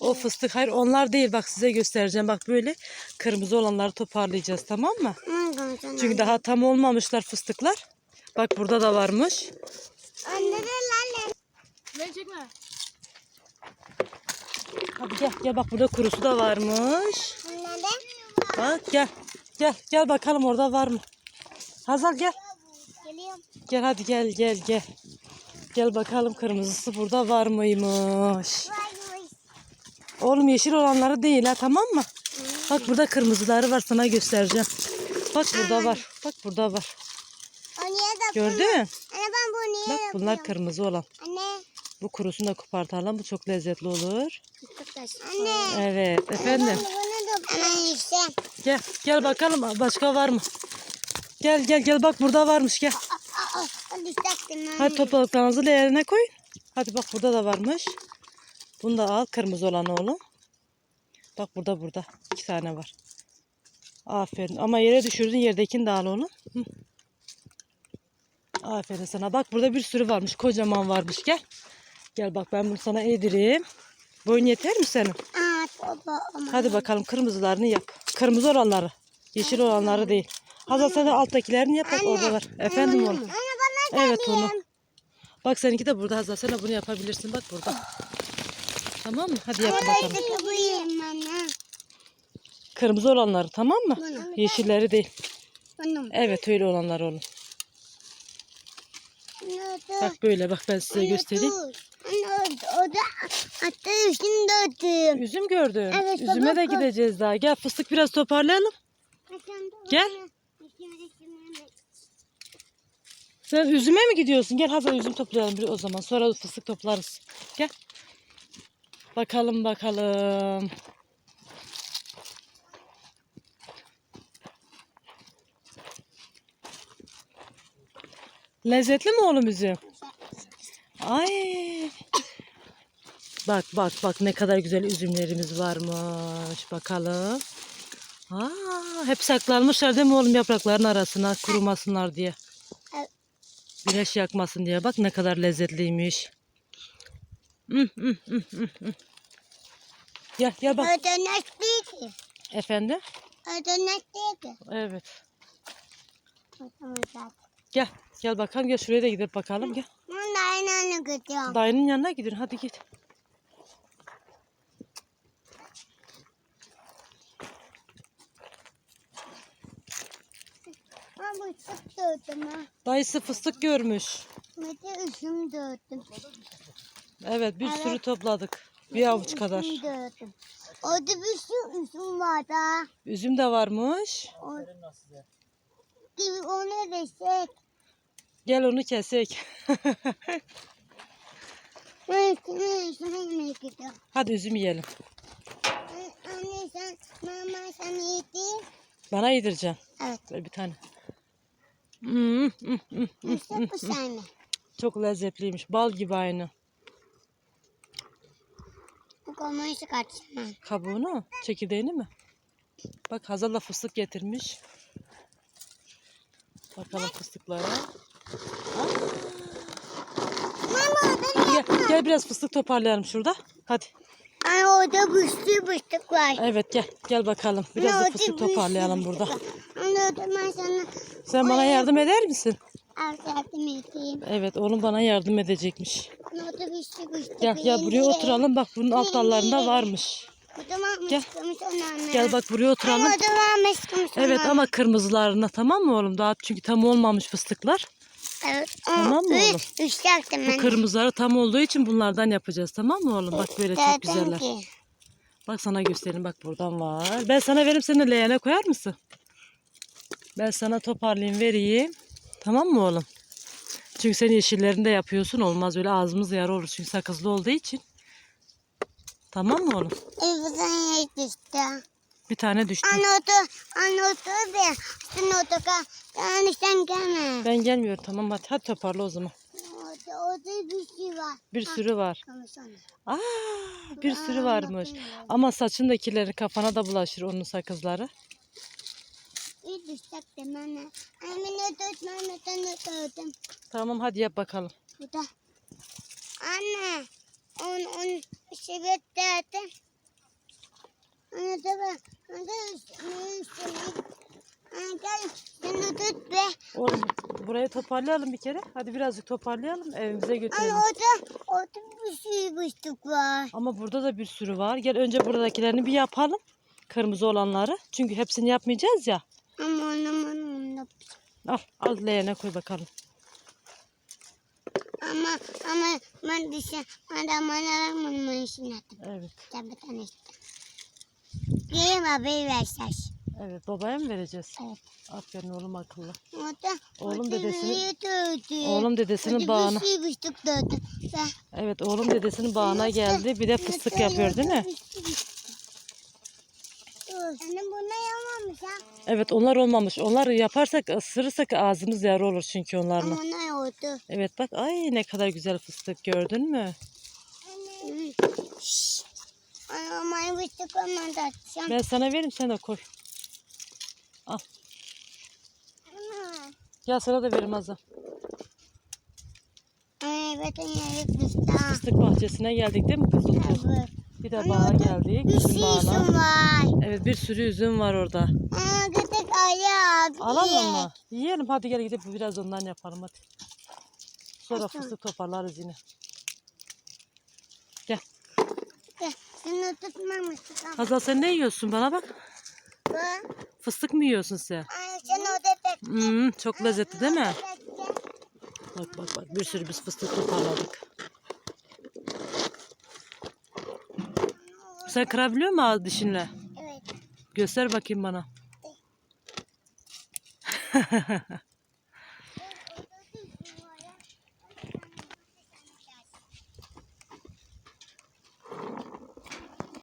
O fıstık hayır onlar değil bak size göstereceğim. Bak böyle kırmızı olanları toparlayacağız tamam mı? Çünkü daha tam olmamışlar fıstıklar. Bak burada da varmış. Anne de çekme. Hadi gel gel bak burada kurusu da varmış. Anne. Bak gel. Gel gel bakalım orada var mı? Hazal gel. Geliyorum. Gel hadi gel gel gel. Gel bakalım kırmızısı burada var mıymış? Vay Oğlum yeşil olanları değil ha tamam mı? Bak burada kırmızıları var sana göstereceğim. Bak burada var. Bak burada var. O niye de Gördün mü? Anne ben bu niye Bak bunlar yapıyorum? kırmızı olan. Anne. Bu kurusunu da kopartalım. Bu çok lezzetli olur. Anne. Evet efendim. Bunu Anne işte. Gel gel bakalım başka var mı? Gel gel gel bak burada varmış gel. Aa, düşecektim anne. Hadi topladıklarınızı leğenine koyun. Hadi bak burada da varmış. Bunu da al kırmızı olanı oğlum. Bak burada burada. iki tane var. Aferin. Ama yere düşürdün yerdekini de al oğlum. Hı. Aferin sana. Bak burada bir sürü varmış. Kocaman varmış. Gel. Gel bak ben bunu sana eğdireyim. Boyun yeter mi senin? Aa, baba ama. Hadi bakalım kırmızılarını yap. Kırmızı olanları. Yeşil olanları değil. Hazal sen de alttakilerini yap. Bak orada var. Efendim oğlum. Anne Evet onu. Bak seninki de burada Hazal. Sen de bunu yapabilirsin. Bak burada. Tamam mı? Hadi yap bakalım. Kırmızı olanları tamam mı? Bunu. Yeşilleri değil. Bunu. Evet öyle olanlar oğlum. Bak böyle bak ben size göstereyim. o, o da hatta üstünü döktüm. Üzüm gördüm. Evet, Üzüme de gideceğiz daha. Gel fıstık biraz toparlayalım. Gel. Sen üzüme mi gidiyorsun? Gel Hazal üzüm toplayalım bir o zaman. Sonra fıstık toplarız. Gel. Bakalım bakalım. Lezzetli mi oğlum üzüm? Ay. Bak bak bak ne kadar güzel üzümlerimiz varmış. Bakalım. Aa, hep saklanmışlar değil mi oğlum yaprakların arasına kurumasınlar diye. Güneş yakmasın diye. Bak ne kadar lezzetliymiş. Hı, hı, hı, hı. Gel gel bak. Ödenek değil ki. Efendim? Ödenek değil ki. Evet. Gel. Gel bakalım. Gel şuraya da gidip bakalım. Gel. Ben de aynı aynı gidiyorum. Dayının yanına gidin. Hadi git. Bu sık dövdüm ha. Dayısı fıstık görmüş. Mete üzüm dövdüm. Evet bir sürü topladık. Bir avuç kadar. Orada bir sürü üzüm var da. Üzüm de varmış. O... Gibi onu desek. Gel onu kesek. Hadi üzüm yiyelim. Anne sen, mama sen yedin. Bana yedireceksin. Evet. Böyle bir tane. Hmm, hmm, hmm. Nasıl bu sende? Çok lezzetliymiş. Bal gibi aynı. Bu komayı çıkartsana. Kabuğunu, çekirdeğini mi? Bak Hazal da fıstık getirmiş. Bakalım fıstıklara. Mama ben Gel, gel biraz fıstık toparlayalım şurada. Hadi. Ay orada sürü bıstık var. Evet gel. Gel bakalım. Biraz da fıstık toparlayalım burada. Orada ben sana Sen bana yardım eder misin? Al yardım edeyim. Evet oğlum bana yardım edecekmiş. Bıstık Gel gel buraya oturalım. Bak bunun alt dallarında varmış. Gel. Gel bak buraya oturalım. Evet ama kırmızılarına tamam mı oğlum? Daha çünkü tam olmamış fıstıklar. Evet. Tamam mı oğlum? Düşecektim Bu ben. kırmızıları tam olduğu için bunlardan yapacağız tamam mı oğlum? Bak böyle çok güzeller. Bak sana göstereyim bak buradan var. Ben sana veririm sen de leğene koyar mısın? Ben sana toparlayayım vereyim. Tamam mı oğlum? Çünkü sen yeşillerini de yapıyorsun. Olmaz öyle ağzımız yara olur. Çünkü sakızlı olduğu için. Tamam mı oğlum? Evden yer düştü. Bir tane düştü. Anne otur. Anne otur be. Sen otur. Yani sen gelme. Ben gelmiyorum tamam hadi. Hadi toparla o zaman. Orada, bir şey var. Bir sürü var. Aa, bir sürü varmış. Ama saçındakileri kafana da bulaşır onun sakızları. İyi düşecektim anne. Anne. Anne sen oturdum. Tamam hadi yap bakalım. Burada. Anne. on on şebet zaten. Ana tabi. Ana üstüne. Ana gel şunu tut be. Oğlum burayı toparlayalım bir kere. Hadi birazcık toparlayalım evimize götürelim. Ana orada orada bir sürü bıçtık var. Ama burada da bir sürü var. Gel önce buradakilerini bir yapalım. Kırmızı olanları. Çünkü hepsini yapmayacağız ya. Aman. Al, al leğene koy bakalım. Ama ama ben dışarı adam bana ben işini attım. Evet. Tabii tanıştım. Gelin haberi versek. Evet babaya mı vereceğiz? Evet. Aferin oğlum akıllı. Orada, Oğlum orada dedesini- büyüğü dövdü. Oğlum dedesinin bağına. Ve Evet oğlum dedesinin bağına geldi. Bir de fıstık yapıyor değil mi? Anne buna yamamış ha. Evet onlar olmamış. Onları yaparsak ısırırsak ağzımız yara olur çünkü onlarla. Ama ona yoğurdu. Evet bak ay ne kadar güzel fıstık gördün mü? Anne. Şşş. Anne ama bıçtık olmadı atacağım. Ben sana vereyim sen de koy. Al. Ana. Gel sana da vereyim Azam. Anne yeri fıstık. Fıstık bahçesine geldik değil mi kızıl kız? Bir de bağa geldik. Bir sürü üzüm var. Evet bir sürü üzüm var orada. Aa gıdık ayağı. Alalım mı? Yiyelim hadi gel gidip biraz ondan yapalım hadi. Sonra fıstık toparlarız yine. Gel. Gel, Şunu tutmamıştık ama. Hazal sen ne yiyorsun bana bak. Bu. Fıstık mı yiyorsun sen? Ay sen tek. Hmm, çok lezzetli değil mi? Bak bak bak bir sürü biz fıstık toparladık. Sen kırabiliyor musun ağız dişinle? Evet. Göster bakayım bana.